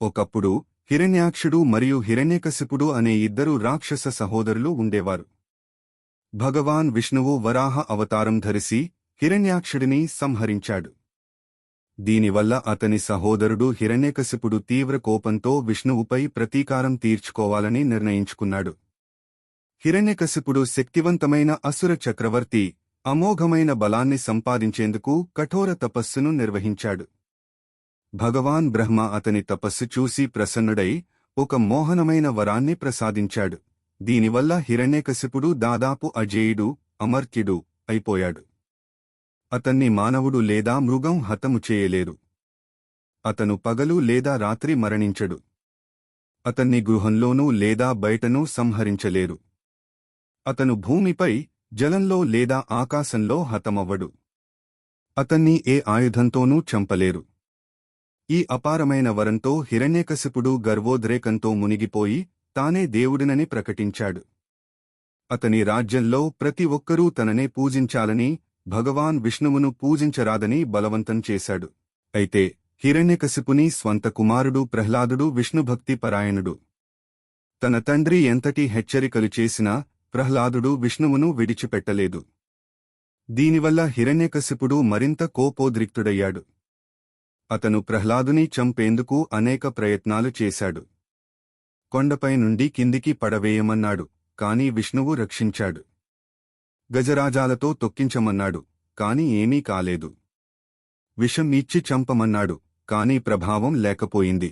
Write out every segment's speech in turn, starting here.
ఒకప్పుడు హిరణ్యాక్షుడు మరియు హిరణ్యకశిపుడు అనే ఇద్దరు రాక్షస సహోదరులు ఉండేవారు. భగవాన్ విష్ణువు వరాహ అవతారం ధరిసి హిరణ్యాక్షుడిని సంహరించాడు. దీనివల్ల అతని సహోదరుడు హిరణ్యకశిపుడు తీవ్ర కోపంతో విష్ణువుపై ప్రతీకారం తీర్చుకోవాలని నిర్ణయించుకున్నాడు. హిరణ్యకశిపుడు శక్తివంతమైన అసుర చక్రవర్తి అమోఘమైన బలాన్ని సంపాదించేందుకు కఠోర తపస్సును నిర్వహించాడు. భగవాన్ బ్రహ్మ అతని తపస్సు చూసి ప్రసన్నుడై ఒక మోహనమైన వరాన్ని ప్రసాదించాడు. దీనివల్ల హిరణ్యకశిపుడు దాదాపు అజేయుడు అమర్త్యుడు అయిపోయాడు. అతన్ని మానవుడు లేదా మృగం హతము చేయలేరు. అతను పగలు లేదా రాత్రి మరణించడు. అతన్ని గృహంలోనూ లేదా బయటనూ సంహరించలేరు. అతను భూమిపై జలంలో లేదా ఆకాశంలో హతమవ్వడు. అతన్ని ఏ ఆయుధంతోనూ చంపలేరు. ఈ అపారమైన వరంతో హిరణ్యకశిపుడు గర్వోద్రేకంతో మునిగిపోయి తానే దేవుడినని ప్రకటించాడు. అతని రాజ్యంలో ప్రతి ఒక్కరూ తననే పూజించాలని భగవాన్ విష్ణువును పూజించరాదని బలవంతం చేశాడు. అయితే హిరణ్యకశిపుని స్వంత కుమారుడు ప్రహ్లాదుడు విష్ణుభక్తి పరాయణుడు. తన తండ్రి ఎంతటి హెచ్చరికలు చేసినా ప్రహ్లాదుడు విష్ణువును విడిచిపెట్టలేదు. దీనివల్ల హిరణ్యకశిపుడు మరింత కోపోద్రిక్తుడయ్యాడు. అతను ప్రహ్లాదుని చంపేందుకు అనేక ప్రయత్నాలు చేశాడు. కొండపై నుండి కిందికి పడవేయమన్నాడు కాని విష్ణువు రక్షించాడు. గజరాజాలతో తొక్కించమన్నాడు కాని ఏమీ కాలేదు. విషం ఇచ్చి చంపమన్నాడు కాని ప్రభావం లేకపోయింది.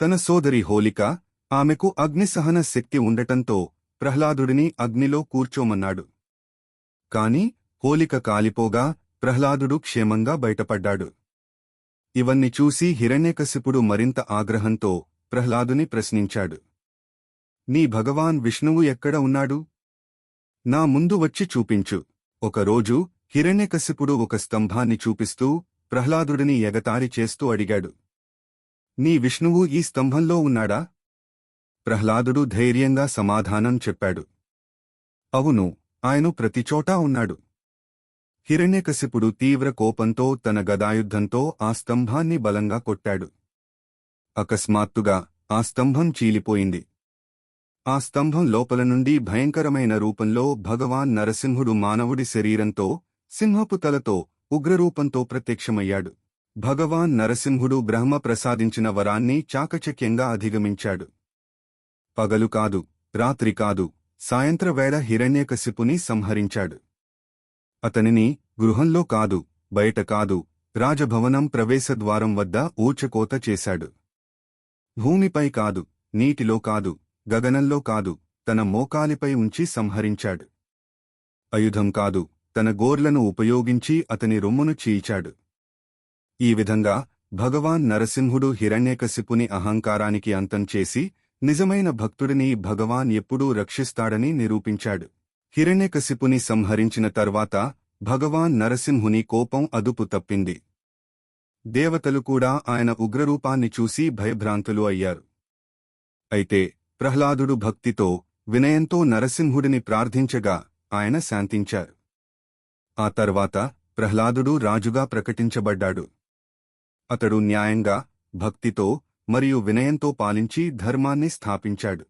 తన సోదరి హోలిక ఆమెకు అగ్నిసహన శక్తి ఉండటంతో ప్రహ్లాదుడిని అగ్నిలో కూర్చోమన్నాడు. కాని హోలిక కాలిపోగా ప్రహ్లాదుడు క్షేమంగా బయటపడ్డాడు. ఇవన్నీ చూసి హిరణ్యకశిపుడు మరింత ఆగ్రహంతో ప్రహ్లాదుని ప్రశ్నించాడు. నీ భగవాన్ విష్ణువు ఎక్కడ ఉన్నాడు? నా ముందు వచ్చి చూపించు. ఒకరోజు హిరణ్యకశిపుడు ఒక స్తంభాన్ని చూపిస్తూ ప్రహ్లాదుడిని ఎగతారి చేస్తూ అడిగాడు. నీ విష్ణువు ఈ స్తంభంలో ఉన్నాడా? ప్రహ్లాదుడు ధైర్యంగా సమాధానం చెప్పాడు. అవును ఆయన ప్రతిచోటా ఉన్నాడు. హిరణ్యకశిపుడు తీవ్ర కోపంతో తన గదాయుద్ధంతో ఆ స్తంభాన్ని బలంగా కొట్టాడు. అకస్మాత్తుగా ఆ స్తంభం చీలిపోయింది. ఆ స్తంభం లోపల నుండి భయంకరమైన రూపంలో భగవాన్ నరసింహుడు మానవుడి శరీరంతో సింహపు తలతో ఉగ్రరూపంతో ప్రత్యక్షమయ్యాడు. భగవాన్ నరసింహుడు బ్రహ్మ ప్రసాదించిన వరాన్ని చాకచక్యంగా అధిగమించాడు. పగలు కాదు రాత్రి కాదు సాయంత్రవేళ హిరణ్యకశిపుని సంహరించాడు. అతనిని గృహంలో కాదు బయట కాదు రాజభవనం ప్రవేశద్వారం వద్ద ఊచకోత చేశాడు. భూమిపై కాదు నీటిలో కాదు గగనంలో కాదు తన మోకాలిపై ఉంచి సంహరించాడు. అయుధం కాదు తన గోర్లను ఉపయోగించి అతని రొమ్మును చీల్చాడు. ఈ విధంగా భగవాన్ నరసింహుడు హిరణ్యకశిపుని అహంకారానికి అంతం చేసి నిజమైన భక్తుడిని భగవాన్ ఎప్పుడూ రక్షిస్తాడని నిరూపించాడు. హిరణ్యకశిపుని సంహరించిన తర్వాత భగవాన్ నరసింహుని కోపం అదుపు తప్పింది. దేవతలు కూడా ఆయన ఉగ్రరూపాన్ని చూసి భయభ్రాంతులు అయ్యారు. అయితే ప్రహ్లాదుడు భక్తితో వినయంతో నరసింహుడిని ప్రార్థించగా ఆయన శాంతించారు. ఆ తర్వాత ప్రహ్లాదుడు రాజుగా ప్రకటించబడ్డాడు. అతడు న్యాయంగా భక్తితో మరియు వినయంతో పాలించి ధర్మాన్ని స్థాపించాడు.